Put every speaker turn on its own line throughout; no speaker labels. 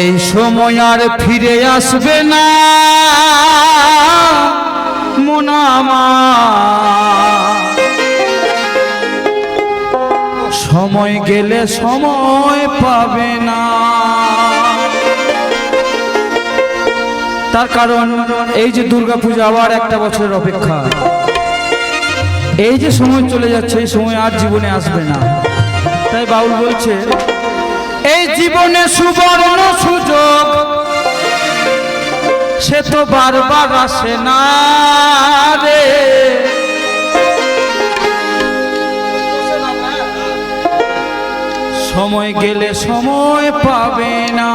এই সময় আর ফিরে আসবে না। মোনামা সময় গেলে সময় পাবে না। তার কারণ এই যে দুর্গাপূজা আবার একটা বছরের অপেক্ষা। এই যে সময় চলে যাচ্ছে, এই সময় আর জীবনে আসবে না। তাই বাউল বলছে এই জীবনে সুবর্ণ সুযোগ সে তো বারবার আসে না রে। সময় গেলে সময় পাবে না।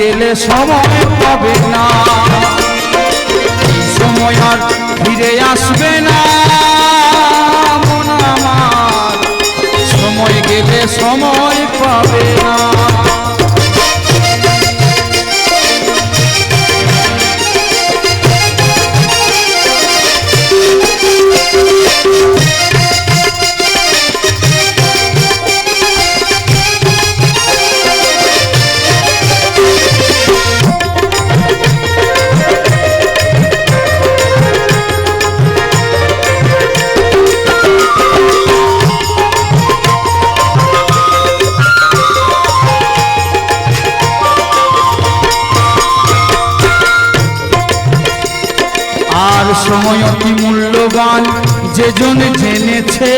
গেলে সময় পাবে না। সময় আর ফিরে আসবে না। মন আমার, সময় গেলে সময় পাবে না। সময় অতি মূল্যবান যে জন জেনেছে।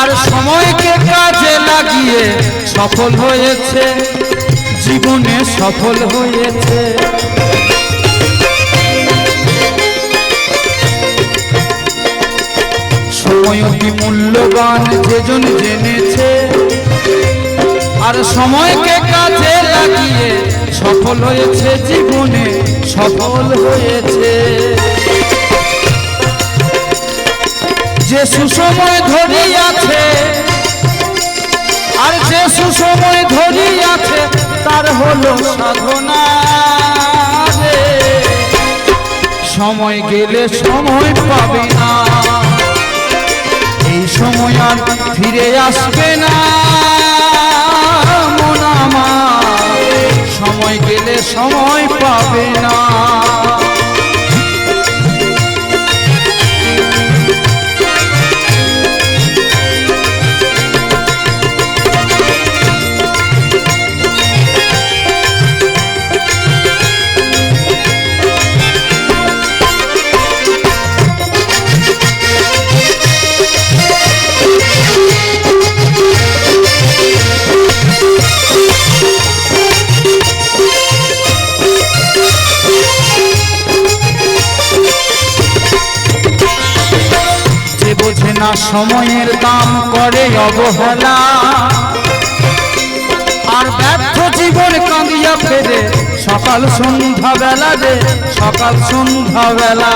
আর সময়কে কাজে লাগিয়ে সফল হয়েছে, জীবনে সফল হয়েছে। সময় অতি মূল্যবান যে জন জেনেছে আর সময়কে কাজে লাগিয়ে সফল হয়েছে জীবনে, সফল হয়েছে। যে সুসময় ধরিয়াছে, আর যে সুসময় ধরিয়াছে, তার হলো সাধনা সময় গেলে সময় পাবে না। এই সময় আর ফিরে আসবে না। পাবে না না সময়ের দাম করে অবহেলা। আর ব্যর্থ জীবন কাঁদিয়া ফেরে, সকাল সন্ধ্যা বেলা রে, সকাল সন্ধ্যা বেলা।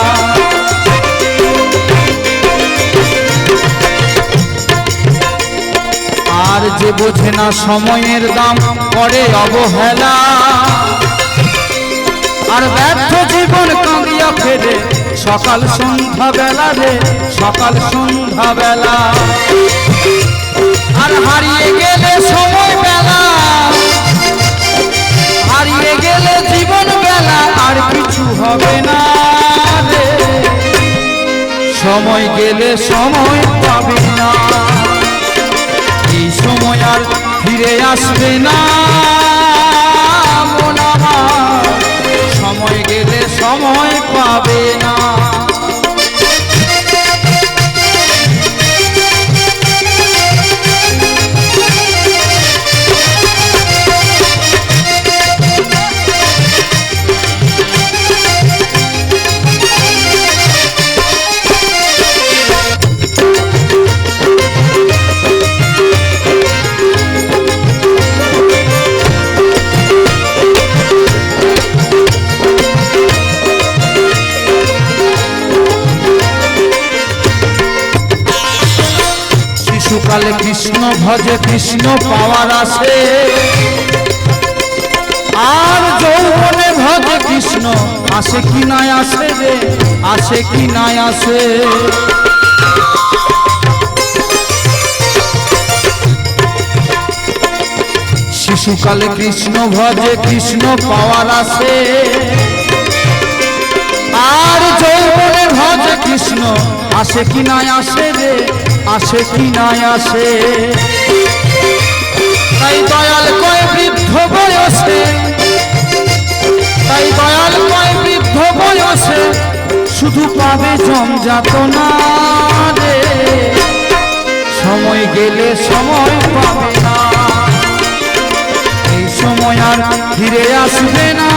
আর যে বোঝে না সময়ের দাম করে অবহেলা। আর ব্যর্থ জীবন কাঁদিয়া ফেরে সকাল সন্ধ্যা বেলা রে, সকাল সন্ধ্যা বেলা আর হারিয়ে গেলে সময় বেলা। হারিয়ে গেলে জীবন বেলা, আর কিছু হবে না রে। সময় গেলে সময় পাবে না। এই সময় আর ফিরে আসবে না। কৃষ্ণ ভজে কৃষ্ণ পাওয়ার আসে। আর যৌবনে ভজে কৃষ্ণ, আসে কি নাই আসে রে? আসে কি নাই আসে? শিশুকালে কৃষ্ণ ভজে কৃষ্ণ পাওয়ার আসে। আর যৌবনে ভজে কৃষ্ণ, আসে কি নাই আসে রে? আসে কি নাই আসে? তাই দয়াল কয় বৃদ্ধ বয়সে, তাই দয়াল কয় বৃদ্ধ বয়সে, শুধু পাবে জমজাত না রে সময় গেলে সময় পাবে না। এই সময় আর ফিরে আসবে না।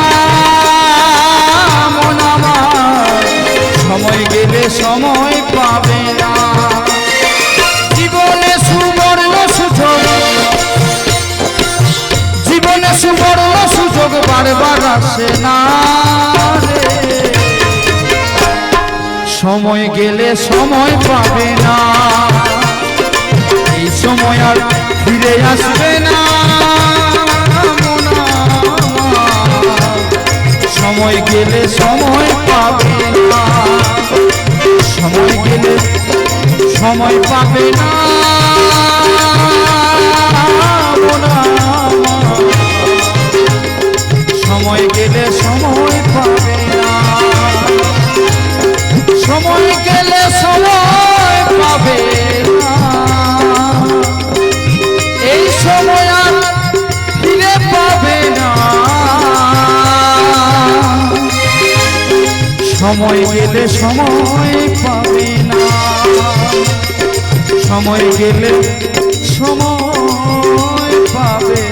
সময় গেলে সময় পাবে না। না সময় গেলে সময় পাবে না। এই সময় আর ফিরে আসবে না। সময় গেলে সময় পাবে না। সময় গেলে সময় পাবে না। সময় গেলে সময় পাবে না। সময় গেলে সময় পাবে